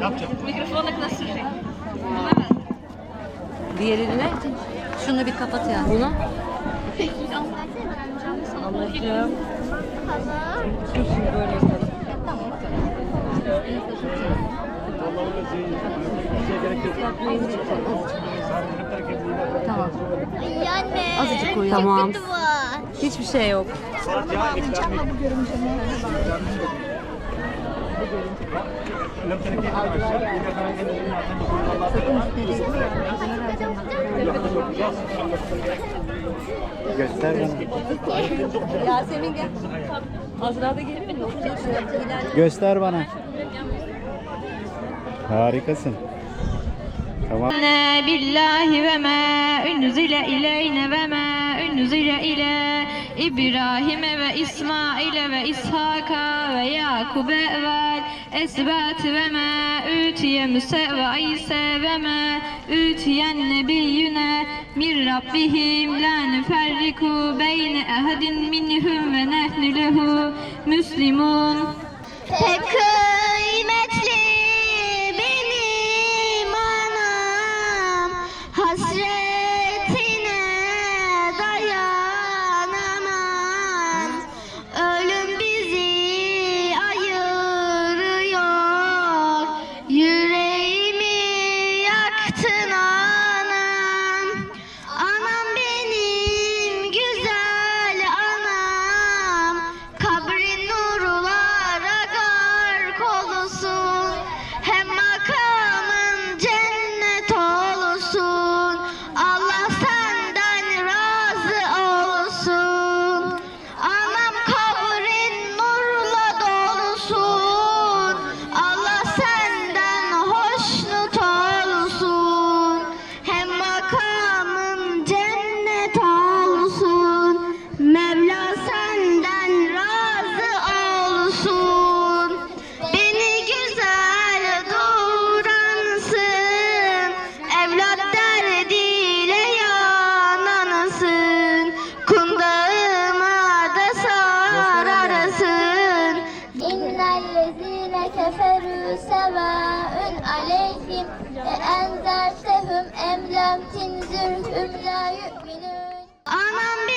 Yapacağım. Mikrofona nasıl Diğerini ne? Şunu bir kapat ya. Bunu. Anlatacağım. Şimdi böyle. Tamam. Anne. Azıcık koy. Tamam. Hiçbir şey yok. Sadece bu görümceme. Göster bana. Yasemin gel. Azra da? Göster bana. Harikasın. Tamam. billahi ve ma unzile ileyne ve ma unzile ile İbrahim'e ve İsmail'e ve İshak'a ve Yakub'e vel Esbat ve me ütiye Müse ve İse ve me ütiyen nebiyyüne min Rabbihim la nüferriku beyne ehadin minhum ve nehnu lehu müslimun. Tekrar. Aleyhim E enzertehum emlem tinzürhüm la yu'minun Anam benim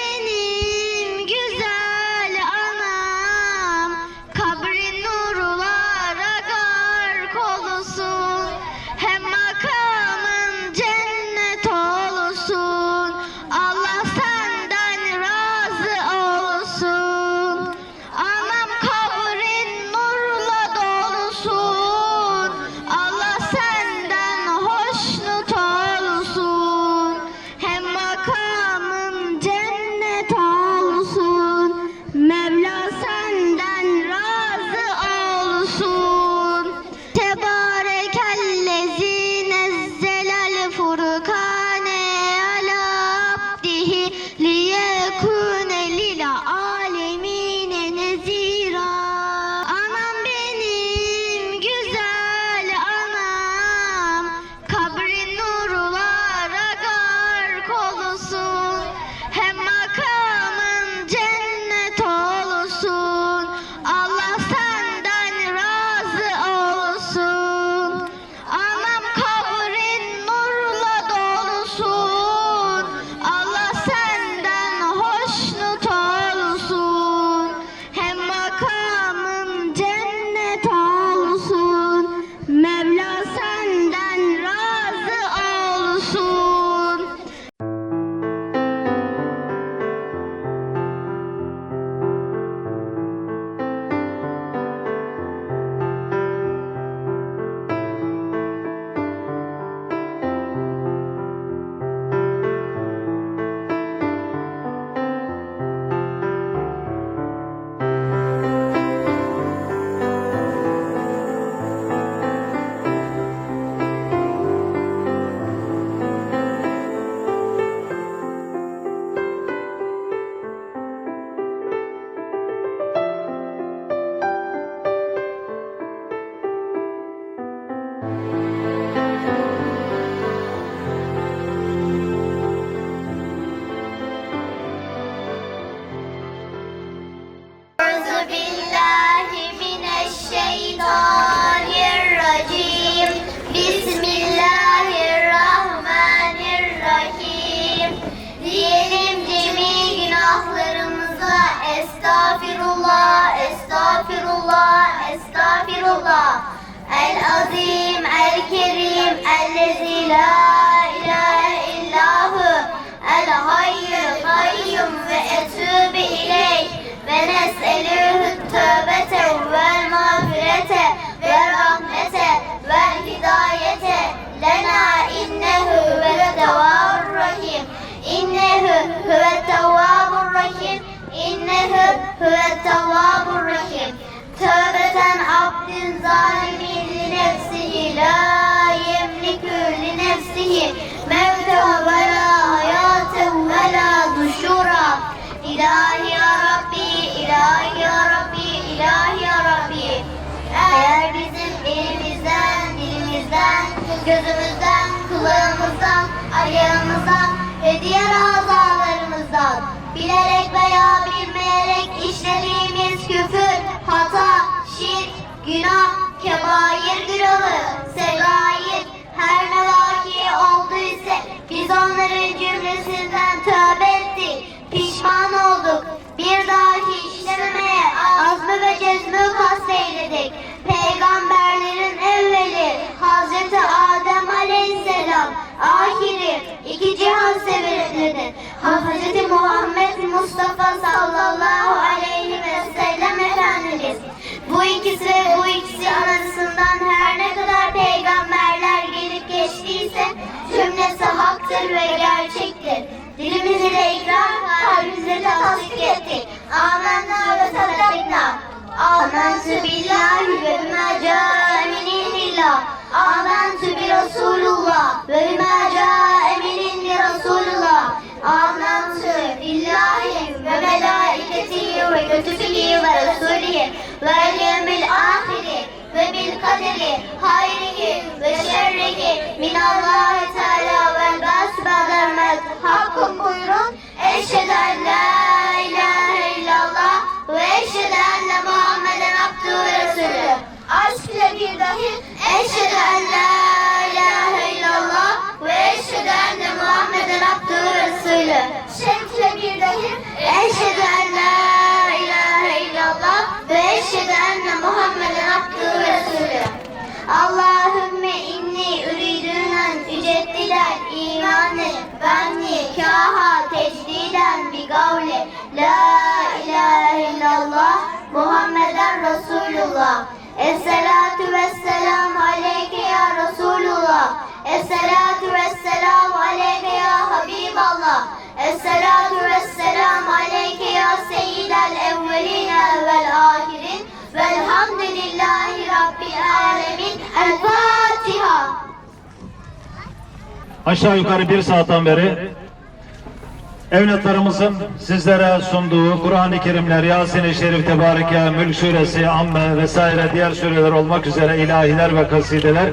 Estağfirullah, estağfirullah. El azim, el kerim, ellezi la ilahe illahu. El hayy, kayyum ve etübe ileyh. Ve nes'elühü tövbete vel mağfiret لنفسه موتا ولا حياة ولا دشورا İlahi ya Rabbi, ilahi ya Rabbi, ilahi ya Rabbi. Eğer bizim elimizden, dilimizden, gözümüzden, kulağımızdan, ayağımızdan ve diğer azalarımızdan bilerek veya bilmeyerek işlediğimiz küfür, hata, şirk, günah, kebair günahı, segair, her ne vaki olduysa biz onların cümlesinden tövbe ettik, pişman olduk. Bir dahi işlememeye azmı ve cezmi kasteyledik. Peygamberlerin evveli Hazreti Adem Aleyhisselam, ahiri iki cihan severinin Hazreti Muhammed Mustafa sallallahu aleyhi ve sellem Efendimiz. Bu ikisi ve bu ikisi arasından cümlesi haktır ve gerçektir. Dilimiz ile ikrar, kalbimizle tasdik ettik. Amenna ve saddakna. Amentu billahi ve bima ca'a min indillah. Amentu bi Resulullah ve bima ca'a min indi Resulullah. Amentu billahi ve melaiketihi ve kütübihi ve resulihi ve ahiri ve bil kaderi hayrihi ve şerrihi min Allah Teala vel bas ba'del mevt. Hakkım buyurun. Eşhedü en la ilahe illallah ve eşhedü enne Muhammeden abdühü ve resulü. Aşk ile bir dahi eşhedü en la ilahe illallah ve eşhedü enne Muhammeden abdühü ve resulü. Şevk ile bir dahi eşhedü abdühü ve resulü. Allahümme inni üridünen üceddiden imanı benni kaha tecdiden bi gavli la ilahe illallah Muhammeden Resulullah. Esselatu vesselam aleyke ya Resulullah. Esselatu vesselam aleyke ya Habiballah Esselatu vesselam aleyke ya Seyyidel evveline Aşağı yukarı bir saatten beri evlatlarımızın sizlere sunduğu Kur'an-ı Kerimler, Yasin-i Şerif, Tebareke, Mülk Suresi, Amme vesaire diğer sureler olmak üzere ilahiler ve kasideler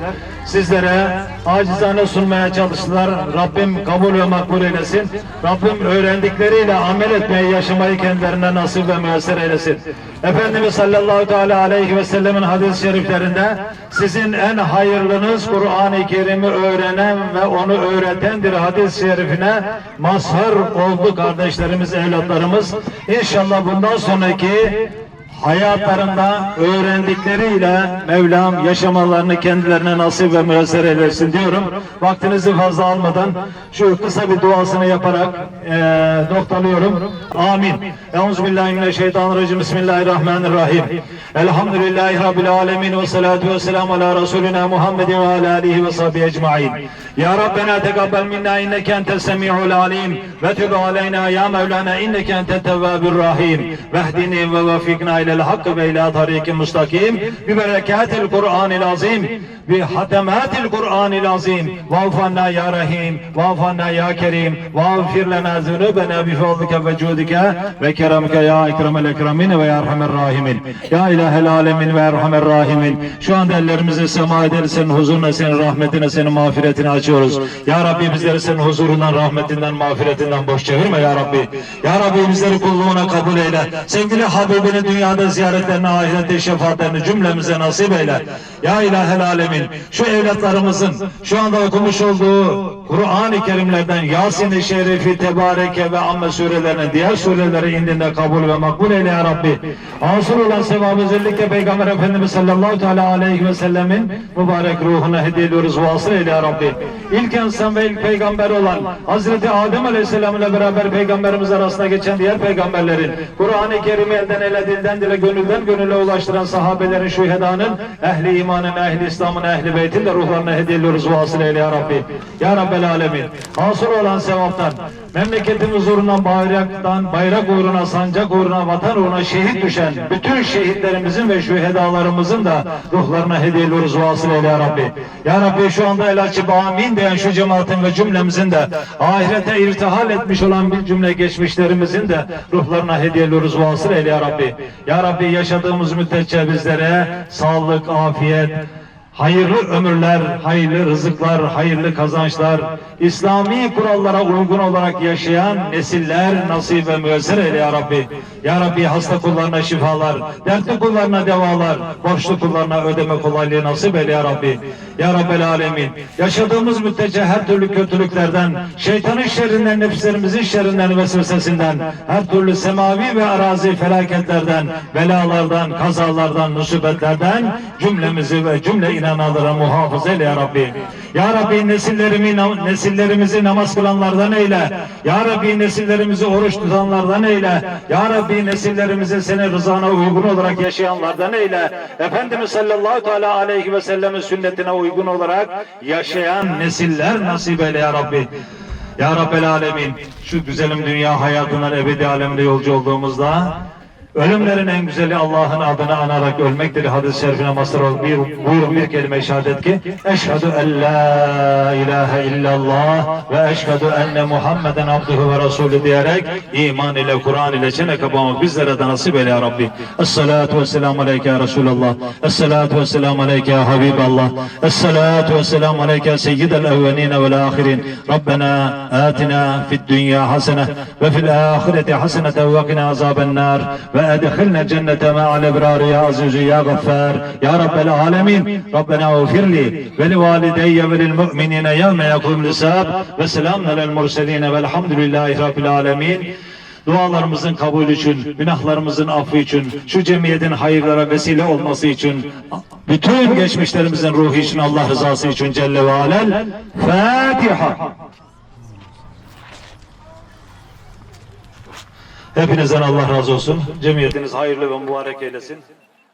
sizlere acizane sunmaya çalıştılar. Rabbim kabul ve makbul eylesin. Rabbim öğrendikleriyle amel etmeyi, yaşamayı kendilerine nasip ve müyesser eylesin. Efendimiz sallallahu teala aleyhi ve sellemin hadis-i şeriflerinde sizin en hayırlınız Kur'an-ı Kerim'i öğrenen ve onu öğretendir hadis-i şerifine mazhar oldu kardeşlerimiz, evlatlarımız. İnşallah bundan sonraki hayatlarında öğrendikleriyle Mevlam yaşamalarını kendilerine nasip ve müyesser eylesin diyorum. Vaktinizi fazla almadan şu kısa bir duasını yaparak eee noktalıyorum. Amin. Euzubillahimineşşeytanirracim. Bismillahirrahmanirrahim. Elhamdülillahi Rabbil alemin ve salatu ve selamu ala Resulina Muhammedin ve ala alihi ve sahbihi ecma'in. Ya Rabbena tekabbel minna inneke entes semi'ul alim ve tüb aleyna ya Mevlana inneke ente tevvabir rahim. Vehdini ve vefikna ilel hakkı ve ila tariki mustakim. Bi berekatil Kur'anil azim. Bi hatematil Kur'anil azim. Vaffanna ya Rahim. Vaffanna ya Kerim. Vafir lena zunubena bi fadlike ve cudike ve keremke ya ekremel ekremin ve ya erhamer rahimin. Ya ilahel alemin ve erhamer rahimin. Şu anda ellerimizi sema ederiz senin huzuruna, senin rahmetine, senin mağfiretine açıyoruz. Ya Rabbi bizleri senin huzurundan, rahmetinden, mağfiretinden boş çevirme ya Rabbi. Ya Rabbi bizleri kulluğuna kabul eyle. Sevgili Habibini dünyada dünyada ziyaretlerini, ahirette şefaatlerini cümlemize nasip eyle. Ya ilahel alemin, şu evlatlarımızın şu anda okumuş olduğu Kur'an-ı Kerimlerden Yasin-i Şerifi, Tebareke ve Amme surelerine, diğer sureleri indinde kabul ve makbul eyle ya Rabbi. Asıl olan sevabı özellikle Peygamber Efendimiz sallallahu teala aleyhi ve sellemin mübarek ruhuna hediye ediyoruz. Vasıl eyle ya Rabbi. İlk insan ve ilk peygamber olan Hazreti Adem Aleyhisselam ile beraber peygamberimiz arasında geçen diğer peygamberlerin Kur'an-ı Kerim'i elden ele, dilden dile, gönülden gönüle ulaştıran sahabelerin, şühedanın, ehli imanın, ehli İslam'ın, ehli beytin de ruhlarına hediye ediyoruz. Vasıl eyle ya Rabbi. Ya Rabbel Alemin. Hasıl olan sevaptan, memleketimiz uğruna bayraktan, bayrak uğruna, sancak uğruna, vatan uğruna şehit düşen bütün şehitlerimizin ve şühedalarımızın da ruhlarına hediye ediyoruz. Vasıl eyle ya Rabbi. Ya Rabbi şu anda el açıp amin diyen şu cemaatin ve cümlemizin de ahirete irtihal etmiş olan bir cümle geçmişlerimizin de ruhlarına hediye ediyoruz. Vasıl eyle ya Rabbi. Ya Rabbi yaşadığımız müddetçe bizlere sağlık, afiyet, Hayırlı ömürler, hayırlı rızıklar, hayırlı kazançlar, İslami kurallara uygun olarak yaşayan nesiller nasip ve müessir eyle ya Rabbi. Ya Rabbi hasta kullarına şifalar, dertli kullarına devalar, borçlu kullarına ödeme kolaylığı nasip eyle ya Rabbi. Ya Rabbel Alemin. Yaşadığımız müddetçe her türlü kötülüklerden, şeytanın şerrinden, nefislerimizin şerrinden, vesvesesinden, her türlü semavi ve arazi felaketlerden, belalardan, kazalardan, musibetlerden cümlemizi ve cümle inananlara muhafaza eyle ya Rabbi. Ya Rabbi nesillerimi, nesillerimizi namaz kılanlardan eyle. Ya Rabbi nesillerimizi oruç tutanlardan eyle. Ya Rabbi nesillerimizi senin rızana uygun olarak yaşayanlardan eyle. Efendimiz sallallahu teala aleyhi ve sellemin sünnetine uygun olarak yaşayan nesiller nasip eyle ya Rabbi. Ya Rabbel Alemin şu güzelim dünya hayatından ebedi alemde yolcu olduğumuzda Ölümlerin en güzeli Allah'ın adını anarak ölmektir. Hadis-i şerifine mazhar ol. Bir, buyurun bir kelime şehadet ki Eşhedü en la ilahe illallah ve eşhedü enne Muhammeden abduhu ve resulü diyerek iman ile Kur'an ile çene kapamı bizlere de nasip eyle ya Rabbi. Esselatu vesselamu aleyke ya Resulallah. Esselatu vesselamu aleyke ya Habiballah. Esselatu vesselamu aleyke ya seyyidel evvenine vel ahirin. Rabbena atina fid dünya hasene ve fil ahireti hasenete ve qina azaben nar ve edkhilna cennete ma'al ebrar ya aziz ya gaffar ya rabbel alemin Rabbena اغفر لي ولوالدي وللمؤمنين يوم يقوم الحساب ve selamun alel murseline velhamdülillahi rabbil alemin Dualarımızın kabul için, günahlarımızın affı için, şu cemiyetin hayırlara vesile olması için, bütün geçmişlerimizin ruhu için, Allah rızası için Celle ve Alel. Fatiha. Hepinizden Allah razı olsun. Cemiyetiniz hayırlı ve mübarek eylesin.